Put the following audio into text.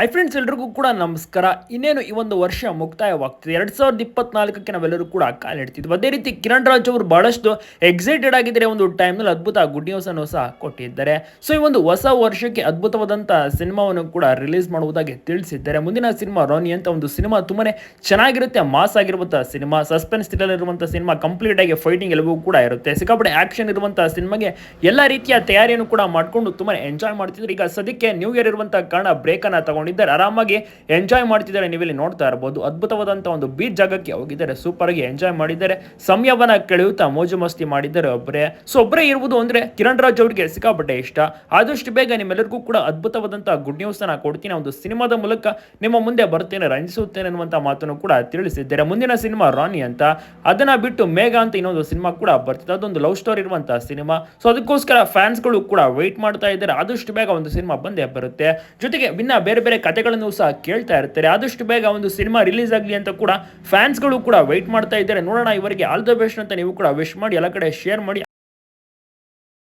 Hi friends ಎಲ್ರಿಗೂ ಕೂಡ ನಮಸ್ಕಾರ. ಇನ್ನೇನು ಈ ಒಂದು ವರ್ಷ ಮುಕ್ತಾಯವಾಗ್ತಿದೆ. ಎರಡು ಸಾವಿರದ ಇಪ್ಪತ್ನಾಲ್ಕಕ್ಕೆ ನಾವೆಲ್ಲರೂ ಕೂಡ ಕಾಲಿಡ್ತಿದ್ವಿ ಅದೇ ರೀತಿ ಕಿರಣ್ ರಾಜ್ ಅವರು ಬಹಳಷ್ಟು ಎಕ್ಸೈಟೆಡ್ ಆಗಿದ್ದಾರೆ ಒಂದು ಟೈಮ್ನಲ್ಲಿ ಅದ್ಭುತ ಗುಡ್ ನ್ಯೂಸ್ ಅನ್ನು ಸಹ ಕೊಟ್ಟಿದ್ದಾರೆ. ಸೊ ಈ ಒಂದು ಹೊಸ ವರ್ಷಕ್ಕೆ ಅದ್ಭುತವಾದಂಥ ಸಿನಿಮಾವನ್ನು ಕೂಡ ರಿಲೀಸ್ ಮಾಡುವುದಾಗಿ ತಿಳಿಸಿದ್ದಾರೆ. ಮುಂದಿನ ಸಿನಿಮಾ ರೋನಿ ಅಂತ ಒಂದು ಸಿನಿಮಾ ತುಂಬಾನೇ ಚೆನ್ನಾಗಿರುತ್ತೆ. ಮಾಸ್ ಆಗಿರುವಂಥ ಸಿನಿಮಾ ಸಸ್ಪೆನ್ಸ್ ಇರುವಂಥ ಸಿನಿಮಾ ಕಂಪ್ಲೀಟ್ ಆಗಿ ಫೈಟಿಂಗ್ ಎಲ್ಲವೂ ಕೂಡ ಇರುತ್ತೆ. ಸಿಕ್ಕಾಪಟ್ಟೆ ಆಕ್ಷನ್ ಇರುವಂಥ ಸಿನಿಮಾಗೆ ಎಲ್ಲ ರೀತಿಯ ತಯಾರಿಯನ್ನು ಕೂಡ ಮಾಡಿಕೊಂಡು ತುಂಬಾ ಎಂಜಾಯ್ ಮಾಡ್ತಿದ್ರು ಈಗ ಸದ್ಯಕ್ಕೆ ನ್ಯೂ ಇಯರ್ ಇರುವಂಥ ಕಾರಣ ಬ್ರೇಕ್ ಅನ್ನ ತಗೊಂಡಿದ್ದಾರೆ ಆರಾಮಾಗಿ ಎಂಜಾಯ್ ಮಾಡ್ತಿದ್ದಾರೆ. ನೀವಿಲ್ಲಿ ನೋಡ್ತಾ ಇರಬಹುದು ಅದ್ಭುತವಾದಂಥ ಒಂದು ಬೀಚ್ ಜಾಗಕ್ಕೆ ಹೋಗಿದ್ದಾರೆ. ಸೂಪರ್ ಆಗಿ ಎಂಜಾಯ್ ಮಾಡಿದ್ದಾರೆ. ಸಮಯವನ್ನ ಕಳೆಯುತ್ತಾ ಮೋಜು ಮಸ್ತಿ ಮಾಡಿದ್ದಾರೆ ಒಬ್ಬರೇ ಸೊ ಒಬ್ಬರೇ ಇರುವುದು ಅಂದ್ರೆ ಕಿರಣ್ ರಾಜ್ ಅವರಿಗೆ ಸಿಕ್ಕಾಪಟ್ಟೆ ಇಷ್ಟ. ಆದಷ್ಟು ಬೇಗ ನಿಮ್ಮೆಲ್ಲರಿಗೂ ಕೂಡ ಅದ್ಭುತವಾದಂಥ ಗುಡ್ ನ್ಯೂಸ್ ಅನ್ನ ಕೊಡ್ತೀನಿ. ಒಂದು ಸಿನಿಮಾದ ಮೂಲಕ ನಿಮ್ಮ ಮುಂದೆ ಬರ್ತೇನೆ, ರಂಜಿಸುತ್ತೇನೆ ಅನ್ನುವಂಥ ಮಾತನ್ನು ಕೂಡ ತಿಳಿಸಿದ್ದಾರೆ. ಮುಂದಿನ ಸಿನಿಮಾ ರಾಣಿ ಅಂತ. ಅದನ್ನ ಬಿಟ್ಟು ಮೇಘ ಅಂತ ಇನ್ನೊಂದು ಸಿನಿಮಾ ಕೂಡ ಬರ್ತಿದೆ. ಅದೊಂದು ಲವ್ ಸ್ಟೋರಿ ಇರುವಂತಹ ಸಿನಿಮಾ. ಸೊ ಅದಕ್ಕೋಸ್ಕರ ಫ್ಯಾನ್ಸ್ಗಳು ಕೂಡ ವೆಯ್ಟ್ ಮಾಡ್ತಾ ಇದ್ದಾರೆ. ಆದಷ್ಟು ಬೇಗ ಒಂದು ಸಿನಿಮಾ ಬಂದೇ ಬರುತ್ತೆ. ಜೊತೆಗೆ ಇನ್ನ ಬೇರೆ ಬೇರೆ ಕಥೆಗಳನ್ನು ಸಹ ಕೇಳ್ತಾ ಇರ್ತಾರೆ. ಆದಷ್ಟು ಬೇಗ ಒಂದು ಸಿನಿಮಾ ರಿಲೀಸ್ ಆಗಲಿ ಅಂತ ಕೂಡ ಫ್ಯಾನ್ಸ್ಗಳು ಕೂಡ ವೆಯ್ಟ್ ಮಾಡ್ತಾ ಇದ್ದಾರೆ. ನೋಡೋಣ, ಇವರಿಗೆ ಆಲ್ ದ ಬೆಸ್ಟ್ ಅಂತ ನೀವು ಕೂಡ ವಿಶ್ ಮಾಡಿ, ಎಲ್ಲ ಕಡೆ ಶೇರ್ ಮಾಡಿ.